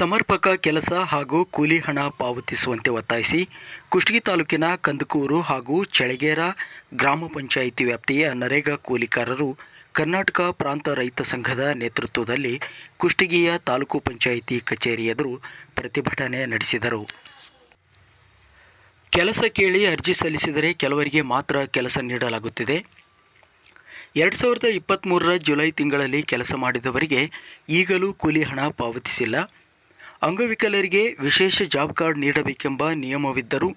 ಸಮರ್ಪಕ ಕೆಲಸ ಹಾಗೂ ಕೂಲಿ ಹಣ ಪಾವತಿಸುವಂತೆ ಒತ್ತಾಯಿಸಿ ಕುಷ್ಟಗಿ ತಾಲೂಕಿನ ಕಂದಕೂರು ಹಾಗೂ ಚಳಗೇರ ಗ್ರಾಮ ಪಂಚಾಯಿತಿ ವ್ಯಾಪ್ತಿಯ ನರೇಗಾ ಕೂಲಿಕಾರರು ಕರ್ನಾಟಕ ಪ್ರಾಂತ ರೈತ ಸಂಘದ ನೇತೃತ್ವದಲ್ಲಿ ಕುಷ್ಟಗಿಯ ತಾಲೂಕು ಪಂಚಾಯಿತಿ ಕಚೇರಿ ಎದುರು ಪ್ರತಿಭಟನೆ ನಡೆಸಿದರು. ಕೆಲಸ ಕೇಳಿ ಅರ್ಜಿ ಸಲ್ಲಿಸಿದರೆ ಕೆಲವರಿಗೆ ಮಾತ್ರ ಕೆಲಸ ನೀಡಲಾಗುತ್ತಿದೆ. ಎರಡು ಸಾವಿರದ ಇಪ್ಪತ್ತ್ಮೂರರ ಜುಲೈ ತಿಂಗಳಲ್ಲಿ ಕೆಲಸ ಮಾಡಿದವರಿಗೆ ಈಗಲೂ ಕೂಲಿ ಹಣ ಪಾವತಿಸಿಲ್ಲ. ಅಂಗವಿಕಲರಿಗೆ ವಿಶೇಷ ಜಾಬ್ ಕಾರ್ಡ್ ನೀಡಬೇಕೆಂಬ ನಿಯಮವಿದ್ದರೂ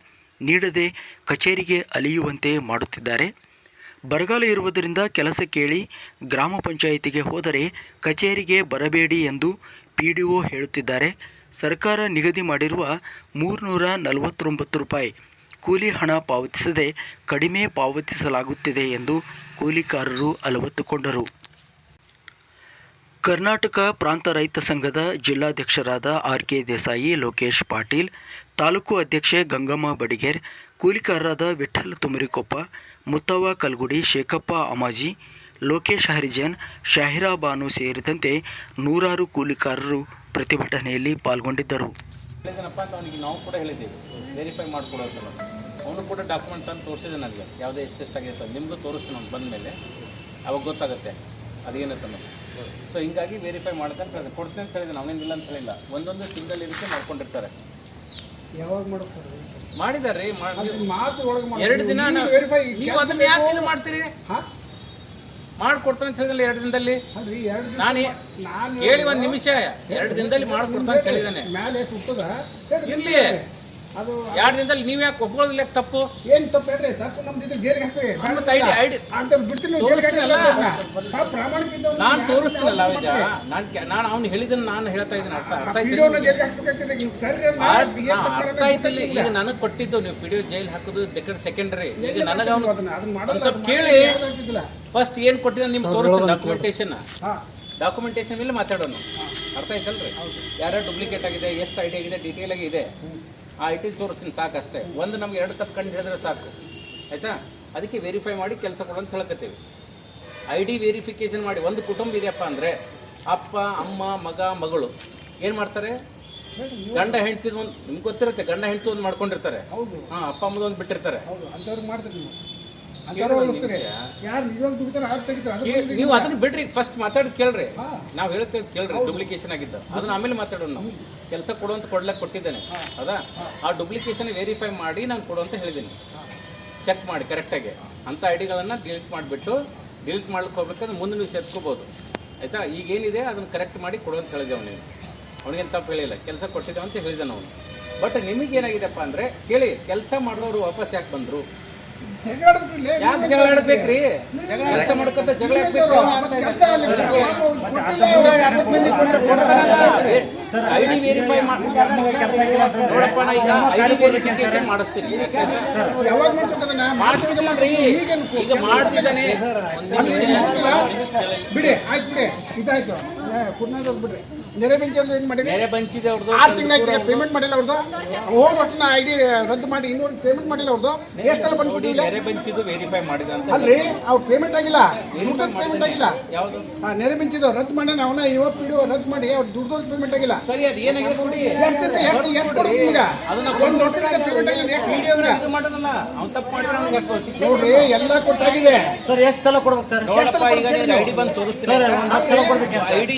ನೀಡದೆ ಕಚೇರಿಗೆ ಅಲಿಯುವಂತೆ ಮಾಡುತ್ತಿದ್ದಾರೆ. ಬರಗಾಲ ಇರುವುದರಿಂದ ಕೆಲಸ ಕೇಳಿ ಗ್ರಾಮ ಪಂಚಾಯಿತಿಗೆ ಹೋದರೆ ಕಚೇರಿಗೆ ಬರಬೇಡಿ ಎಂದು ಪಿ ಡಿ ಒ ಹೇಳುತ್ತಿದ್ದಾರೆ. ಸರ್ಕಾರ ನಿಗದಿ ಮಾಡಿರುವ ಮೂರುನೂರ ನಲವತ್ತೊಂಬತ್ತು ರೂಪಾಯಿ ಕೂಲಿ ಹಣ ಪಾವತಿಸದೆ ಕಡಿಮೆ ಪಾವತಿಸಲಾಗುತ್ತಿದೆ ಎಂದು ಕೂಲಿಕಾರರು ಅಲವತ್ತುಕೊಂಡರು. ಕರ್ನಾಟಕ ಪ್ರಾಂತ ರೈತ ಸಂಘದ ಜಿಲ್ಲಾಧ್ಯಕ್ಷರಾದ ಆರ್ ಕೆ ದೇಸಾಯಿ, ಲೋಕೇಶ್ ಪಾಟೀಲ್, ತಾಲೂಕು ಅಧ್ಯಕ್ಷೆ ಗಂಗಮ್ಮ ಬಡಿಗೇರ್, ಕೂಲಿಕಾರರಾದ ವಿಠಲ್ ತುಮರಿಕೊಪ್ಪ, ಮುತ್ತವ್ವ ಕಲ್ಗುಡಿ, ಶೇಖಪ್ಪ ಅಮಾಜಿ, ಲೋಕೇಶ್ ಹರಿಜನ್, ಶಾಹಿರಾ ಬಾನು ಸೇರಿದಂತೆ ನೂರಾರು ಕೂಲಿಕಾರರು ಪ್ರತಿಭಟನೆಯಲ್ಲಿ ಪಾಲ್ಗೊಂಡಿದ್ದರು. ನಾವು ಕೂಡ ಹೇಳಿದ್ದೀವಿ. ವೆರಿಫೈ ಮಾಡಿಕೊಡೋದಲ್ಲ ಅವನು ಕೂಡ ಡಾಕ್ಯುಮೆಂಟ್ ಅಂತ ತೋರಿಸಿದೆ ನನಗೆ. ಯಾವುದೇ ಎಷ್ಟೆಷ್ಟಾಗಿದೆ ನಿಮಗೂ ತೋರಿಸ್ತೀನಿ ಬಂದ ಮೇಲೆ ಅವಾಗ ಗೊತ್ತಾಗುತ್ತೆ. ಅದೇನಂತ ಸೊ ಹಿಂಗಾಗಿ ವೆರಿಫೈ ಮಾಡ್ತಾನೆ ಹೇಳಿದೆ ಕೊಡ್ತೀನಿ ಅಂತ ಹೇಳಿದೆ ನಾವೇನಿಲ್ಲ ಅಂತ ಹೇಳಿಲ್ಲ. ಒಂದೊಂದು ಸಿಂಗಲ್ ಇದಕ್ಕೆ ಮಾಡ್ಕೊಂಡಿರ್ತಾರೆ. ಯಾವಾಗ ಮಾಡ್ತಾರೆ? ಮಾಡಿದಾರೆ ಮಾತು ಒಳಗೆ ಎರಡು ದಿನ ನಾವು- ಅದನ್ನ ಯಾಕೆ ಇದು ಮಾಡ್ತೀರಿ? ಹಾ? ಮಾಡ್ಕೊಡ್ತಾನೆ ಅಂತ ಹೇಳಿದ್ರೆ ಎರಡು ದಿನದಲ್ಲಿ? ನಾನು ನಾನು ಹೇಳಿ ಒಂದು ನಿಮಿಷ. ಎರಡು ದಿನದಲ್ಲಿ ಮಾಡ್ಕೊಡ್ತಾನೆ ಅಂತ ಹೇಳಿದಾನೆ ಮೇಲೆ ಸುತ್ತದ. ಇರ್ಲಿ ಅದು ಎರಡು ದಿನದಲ್ಲಿ ನೀವು ಯಾಕೆ ಒಪ್ಕೊಳ್ಳೋದಿಲ್ಲ ಯಾಕೆ ತಪ್ಪು? ಏನ್ ತಪ್ಪು ಹೇಳ್ರಿ ತಪ್ಪು ನಮ್ದು ಇದು ಜೈಲಿಗೆ ಹಾಕ್ತೀವಿ ಮತ್ತೆ ಐಡಿ ಐಡಿ ಅಂತ ಬಿಡ್ತೀನಿ ಜೈಲಿಗೆ ಹಾಕ್ತೀವಿ ತಾವು ಪ್ರಾಮಾಣಿಕ ನಾನು ತೋರಿಸ್ತೀನಲ್ಲ ನಾನು ನಾನು ಅವ್ನು ಹೇಳಿದ್ದನ್ನು ನಾನು ಹೇಳ್ತಾ ಇದ್ದೀನಿ ಅರ್ಥ ಅರ್ಥ ಆಯ್ತು ಆಯ್ತಲ್ಲ. ಈಗ ನನಗೆ ಕೊಟ್ಟಿದ್ದು ನೀವು ವಿಡಿಯೋ ಜೈಲ್ ಹಾಕೋದು ಬೇಕಾದ್ರೆ ಸೆಕೆಂಡರಿ ಈಗ ನನಗೆ ಅವನು ಸ್ವಲ್ಪ ಕೇಳಿ. ಫಸ್ಟ್ ಏನು ಕೊಟ್ಟಿದ್ದ ನಿಮ್ಗೆ ತೋರಿಸ್ತೀನಿ ಡಾಕ್ಯುಮೆಂಟೇಶನ್ ಹಾ. ಡಾಕ್ಯುಮೆಂಟೇಶನ್ ಮೇಲೆ ಮಾತಾಡೋಣ ಅರ್ಥ ಆಯ್ತಲ್ರಿ? ಯಾರ್ಯಾರು ಡೂಪ್ಲಿಕೇಟ್ ಆಗಿದೆ ಎಷ್ಟು ಐಡಿ ಆಗಿದೆ ಡೀಟೇಲ್ ಆಗಿ ಇದೆ. ಆ ಐ ಟಿ ತೋರಿಸ್ತೀನಿ ಸಾಕಷ್ಟೇ. ಒಂದು ನಮ್ಗೆ ಎರಡು ತಪ್ಪು ಕಂಡು ಹಿಡಿದ್ರೆ ಸಾಕು. ಆಯ್ತಾ? ಅದಕ್ಕೆ ವೆರಿಫೈ ಮಾಡಿ ಕೆಲಸ ಕೊಡು ಅಂತ ಹೇಳ್ಕತ್ತೀವಿ. ಐ ಡಿ ವೆರಿಫಿಕೇಶನ್ ಮಾಡಿ ಒಂದು ಕುಟುಂಬ ಇದೆಯಪ್ಪ ಅಂದರೆ ಅಪ್ಪ ಅಮ್ಮ ಮಗ ಮಗಳು. ಏನು ಮಾಡ್ತಾರೆ? ಗಂಡ ಹೆಂಡ್ತಿದ್ ಒಂದು ನಿಮ್ಗೆ ಗೊತ್ತಿರುತ್ತೆ ಗಂಡ ಹೆಂಡ್ತಿ ಒಂದು ಮಾಡ್ಕೊಂಡಿರ್ತಾರೆ. ಹೌದು. ಹಾಂ ಅಪ್ಪ ಅಮ್ಮದೊಂದು ಬಿಟ್ಟಿರ್ತಾರೆ. ನೀವು ಅದನ್ನ ಬಿಡ್ರಿ ಫಸ್ಟ್ ಮಾತಾಡಿ ಕೇಳ್ರಿ. ನಾವು ಹೇಳ್ತೇವೆ ಕೇಳ್ರಿ ಡುಪ್ಲಿಕೇಶನ್ ಆಗಿದ್ದ. ಅದನ್ನ ಆಮೇಲೆ ಮಾತಾಡೋಣ ನಾವು. ಕೆಲಸ ಕೊಡುವಂತ ಕೊಡ್ಲಕ್ಕೆ ಕೊಟ್ಟಿದ್ದೇನೆ. ಹೌದಾ? ಆ ಡುಪ್ಲಿಕೇಶನ್ ವೆರಿಫೈ ಮಾಡಿ ನಾನು ಕೊಡು ಅಂತ ಹೇಳಿದ್ದೀನಿ. ಚೆಕ್ ಮಾಡಿ ಕರೆಕ್ಟಾಗಿ ಅಂಥ ಐಡಿಗಳನ್ನು ಡಿಲೀಟ್ ಮಾಡಿಬಿಟ್ಟು ಡಿಲೀಟ್ ಮಾಡ್ಲಿಕ್ಕೆ ಹೋಗ್ಬೇಕಾದ್ರೆ ಮುಂದೆ ನೀವು ಸೇರಿಸ್ಕೋಬೋದು. ಆಯ್ತಾ? ಈಗ ಏನಿದೆ ಅದನ್ನ ಕರೆಕ್ಟ್ ಮಾಡಿ ಕೊಡು ಅಂತ ಹೇಳಿದೆ ಅವನಿಗೆ. ಅವನಿಗೇನು ತಪ್ಪು ಹೇಳಿಲ್ಲ. ಕೆಲಸ ಕೊಟ್ಟಿದ್ದೆ ಅಂತ ಹೇಳಿದ್ದಾನೆ ಅವನು. ಬಟ್ ನಿಮಗೇನಾಗಿದೆಪ್ಪ ಅಂದರೆ ಕೇಳಿ ಕೆಲಸ ಮಾಡೋರು ವಾಪಸ್ ಯಾಕೆ ಬಂದರು? ಯಾಕೆ ಜಗಳ ಆಡ್ಬೇಕ್ರಿ ಕೆಲಸ ಮಾಡ್ಕೊತ ಜಗಳ ವೆರಿಫೈ ನೋಡಪ್ಪ ನಾ ಈಗ ಐಡಿ ವೆರಿಫಿಕೇಶನ್ ಮಾಡಿಸ್ತೀನಿ ಈಗ ಮಾಡ್ತಿದ್ದಾನೆ ಒಂದ್ ಬಿಡಿ ಆಯ್ತು ಬಿಡಿ ಇದಾಯ್ತು. ಕುರ್ನಾದವ್ರು ಬಿಡ್ರಿ ನೆರೆ ಬೆಂಕಿಯವ್ರು ಏನು ಮಾಡಿರಿ? ನೆರೆ ಬಂಚಿದೆ ಅವ್ರದ್ದು. ಆರು ತಿಂಗಳ ಪೇಮೆಂಟ್ ಮಾಡಿಲ್ಲ ಅವ್ರದ್ದು. ಹೋದ ವರ್ಷ ಐ ಡಿ ರದ್ದು ಮಾಡಿ ಇನ್ನೊಂದು ಪೇಮೆಂಟ್ ಮಾಡಿಲ್ಲ ಅವ್ರದ್ದು. ಎಷ್ಟೆಲ್ಲ ನೋಡಿ ಬಂದ್ಬಿಟ್ಟಿಲ್ಲ ನೆರೆ ಬಂಚಿದು ವೆರಿಫೈ ಮಾಡಿದ ಅಂತ ಅಲ್ರಿ ಅವ್ರು ಪೇಮೆಂಟ್ ಆಗಿಲ್ಲ. ದುಡ್ಡು ಪೇಮೆಂಟ್ ಆಗಿಲ್ಲ. ಯಾವುದು? ಆ ನೆರೆ ಬೆಂಕಿದ್ದು ರದ್ದು ಮಾಡಿ ಅವನ ಇವತ್ತು ಪಿಡಿಯೋ ರದ್ದು ಮಾಡಿ ಅವ್ರು ದುಡ್ಡು ಪೇಮೆಂಟ್ ಆಗಿಲ್ಲ. ಸರಿ ಅದು ಏನಾಗಿದೆ ನೋಡಿ? ಎಷ್ಟು ಎಷ್ಟು ಕೊಡ್ಬೇಕು? ಅದನ್ನ ಒಂದು ದೊಡ್ಡ ಪೇಮೆಂಟ್ ಆಗಿಲ್ಲ ಎಷ್ಟು ಮಾಡೋದಲ್ಲ ಅವ್ನು ತಪ್ಪು ಮಾಡಿದ್ರೆ ಅವ್ನಿಗೆ ಯಾಕೋ ನೋಡ್ರಿ ಎಲ್ಲ ಕೊಟ್ಟಾಗಿದೆ. ಸರ್ ಎಷ್ಟು ಸಲ ಕೊಡ್ಬೇಕು ಸರ್? ನೋಡಪ್ಪ ಈಗ ನಿನ್ಗೆ ಐಡಿ ಬಂದು ತೋರಿಸ್ತೀನಿ. ಐಡಿ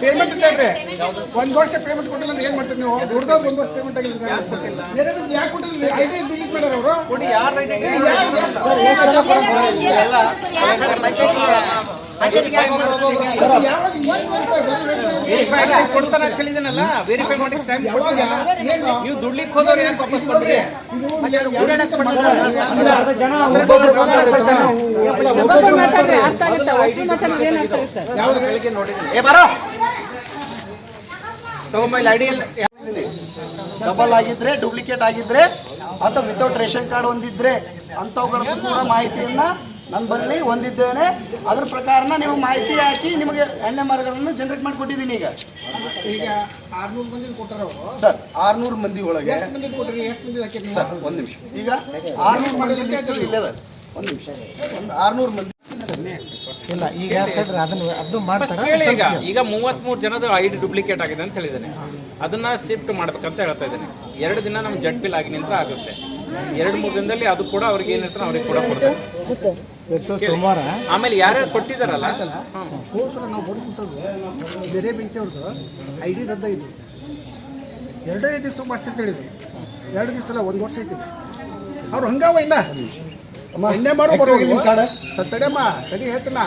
ಪೇಮೆಂಟ್ ಇದ್ದಾಡ್ರಿ ಒಂದ್ ವರ್ಷ ಪೇಮೆಂಟ್ ಕೊಟ್ಟಿಲ್ಲ ಅಂದ್ರೆ ಏನ್ ಮಾಡ್ತೀರಿ ನೀವು ದುಡ್ದವ್ರು ಒಂದ್ ವರ್ಷ ಪೇಮೆಂಟ್ ಆಗಿಲ್ಲ ಯಾಕೆ ಕೊಟ್ಟಿಲ್ಲ ಯಾರು ಡಿ ಡಿಲೀಟ್ ಮಾಡ್ಯಾರ ಅವರು ಕೊಡಿ ಯಾರು ಐಡಿ ಯಾವಾಗ ಕೊಡ್ತಾನೆ ಅಂತ ಹೇಳಿದನಲ್ಲ ವೆರಿಫೈ ಮಾಡಿ ಟೈಮ್ ಏನು? ನೀವು ದುಡ್ಲಿಕ್ಕೆ ಹೋದವ್ರು ಯಾಕೆ ವಾಪಸ್ ಬಂದ್ರಿ? ಯಾವ್ದು ಬೆಳಿಗ್ಗೆ ನೋಡಿದ್ದೀನಿ. ಏ ಬರೋ. ತಗೊಂಬ ಇಲ್ಲಿ ಐಡಿ ಡಬಲ್ ಆಗಿದ್ರೆ ಡೂಪ್ಲಿಕೇಟ್ ಆಗಿದ್ರೆ ಅಥವಾ ವಿತೌಟ್ ರೇಷನ್ ಕಾರ್ಡ್ ಹೊಂದಿದ್ರೆ ಅಂಥವುಗಳ ಕೂಡ ಮಾಹಿತಿಯನ್ನ ನನ್ನ ಬರಲಿ ಹೊಂದಿದ್ದೇನೆ. ಅದ್ರ ಪ್ರಕಾರನ ನೀವು ಮಾಹಿತಿ ಹಾಕಿ ನಿಮಗೆ ಎನ್ ಎಂ ಆರ್ಗಳನ್ನು ಜನರೇಟ್ ಮಾಡಿಕೊಟ್ಟಿದ್ದೀನಿ ಈಗ. ಈಗ ಆರ್ನೂರು ಮಂದಿ ಕೊಟ್ಟಾರ ಸರ್ ಆರ್ನೂರು ಮಂದಿ ಒಳಗೆ ಸರ್ ಒಂದು ನಿಮಿಷ. ಈಗ ಆರ್ನೂರು ಮಂದಿ ಲಿಸ್ಟ್ ಇಲ್ಲದ ಒಂದು ನಿಮಿಷ. ಒಂದು ಆರ್ನೂರು ಮಂದಿ ಇಲ್ಲ ಈಗ ಅದನ್ನ ಅದು ಮಾಡ್ತಾರ ಈಗ. ಈಗ ಮೂವತ್ಮೂರು ಜನದ ಐ ಡಿ ಡೂಪ್ಲಿಕೇಟ್ ಆಗಿದೆ ಅಂತ ಹೇಳಿದ್ದೇನೆ. ಅದನ್ನ ಶಿಫ್ಟ್ ಮಾಡ್ಬೇಕಂತ ಹೇಳ್ತಾ ಇದ್ದೇನೆ. ಎರಡು ದಿನ ನಮ್ಮ ಜಡ್ ಬಿಲ್ ಆಗಿ ನಿಂತ ಆಗುತ್ತೆ. ಎರಡು ಮೂರು ದಿನದಲ್ಲಿ ಅದು ಕೂಡ ಅವ್ರಿಗೆ ಏನಿರ್ತಾರೆ ಅವ್ರಿಗೆ ಕೂಡ ಕೊಡ್ತಾರೆ. ಇವತ್ತು ಸೋಮವಾರ. ಆಮೇಲೆ ಯಾರ್ಯಾರು ಕೊಟ್ಟಿದ್ದಾರಲ್ಲ? ಹ್ಮ್. ಹೋದ ಸಲ ನಾವು ಬಂದು ಕೂತದ್ದು ಬೇರೆ ಬೆಂಕಿ ಅವ್ರದ್ದು ಐ ಡಿ ರದ್ದ ಇದು. ಎರಡೇ ದಿವಸ ಮಾಡ್ತೀನಿ ಹೇಳಿದ್ವಿ ಎರಡು ದಿವಸ ಅಲ್ಲ ಒಂದು ವರ್ಷ ಐತಿ ಅವ್ರು ಹಂಗಾವ ಇನ್ನ. ಎಣ್ಣೆ ಮಾರೋ ಬರೋ ನಿಮ್ಮ ಕಾರ್ಡ್ ತಡೆಯಮ್ಮ ತಡಿ ಹೇಳ್ತೀನ